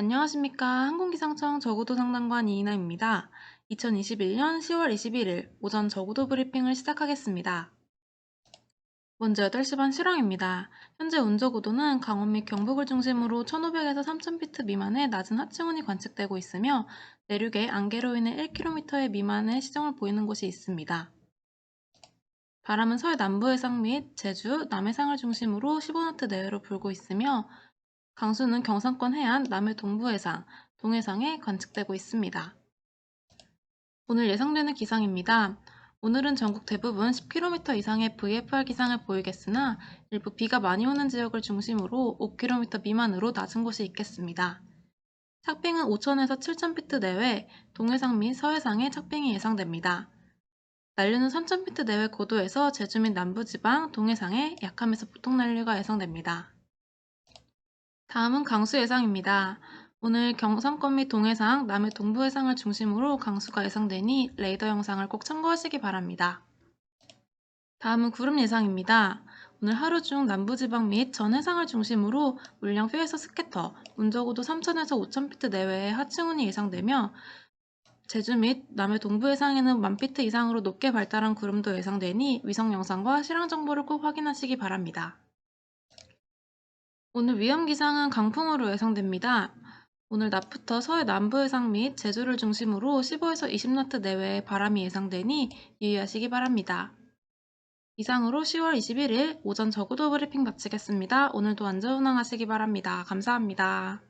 안녕하십니까. 항공기상청 저고도 상담관 이인아입니다. 2021년 10월 21일 오전 저고도 브리핑을 시작하겠습니다. 먼저 8시 반 실황입니다. 현재 운저고도는 강원 및 경북을 중심으로 1500에서 3000피트 미만의 낮은 하층운이 관측되고 있으며 내륙에 안개로 인해 1km 미만의 시정을 보이는 곳이 있습니다. 바람은 서해 남부 해상 및 제주, 남해상을 중심으로 15노트 내외로 불고 있으며 강수는 경상권 해안, 남해 동부해상, 동해상에 관측되고 있습니다. 오늘 예상되는 기상입니다. 오늘은 전국 대부분 10km 이상의 VFR 기상을 보이겠으나 일부 비가 많이 오는 지역을 중심으로 5km 미만으로 낮은 곳이 있겠습니다. 착빙은 5,000에서 7,000피트 내외, 동해상 및 서해상에 착빙이 예상됩니다. 난류는 3,000피트 내외 고도에서 제주 및 남부지방, 동해상에 약함에서 보통 난류가 예상됩니다. 다음은 강수 예상입니다. 오늘 경상권 및 동해상, 남해 동부 해상을 중심으로 강수가 예상되니 레이더 영상을 꼭 참고하시기 바랍니다. 다음은 구름 예상입니다. 오늘 하루 중 남부지방 및 전 해상을 중심으로 물량 표에서 스캐터, 운적고도 3,000에서 5,000피트 내외의 하층운이 예상되며 제주 및 남해 동부 해상에는 만피트 이상으로 높게 발달한 구름도 예상되니 위성 영상과 실황 정보를 꼭 확인하시기 바랍니다. 오늘 위험 기상은 강풍으로 예상됩니다. 오늘 낮부터 서해 남부 해상 및 제주를 중심으로 15에서 20노트 내외의 바람이 예상되니 유의하시기 바랍니다. 이상으로 10월 21일 오전 저고도 브리핑 마치겠습니다. 오늘도 안전 운항하시기 바랍니다. 감사합니다.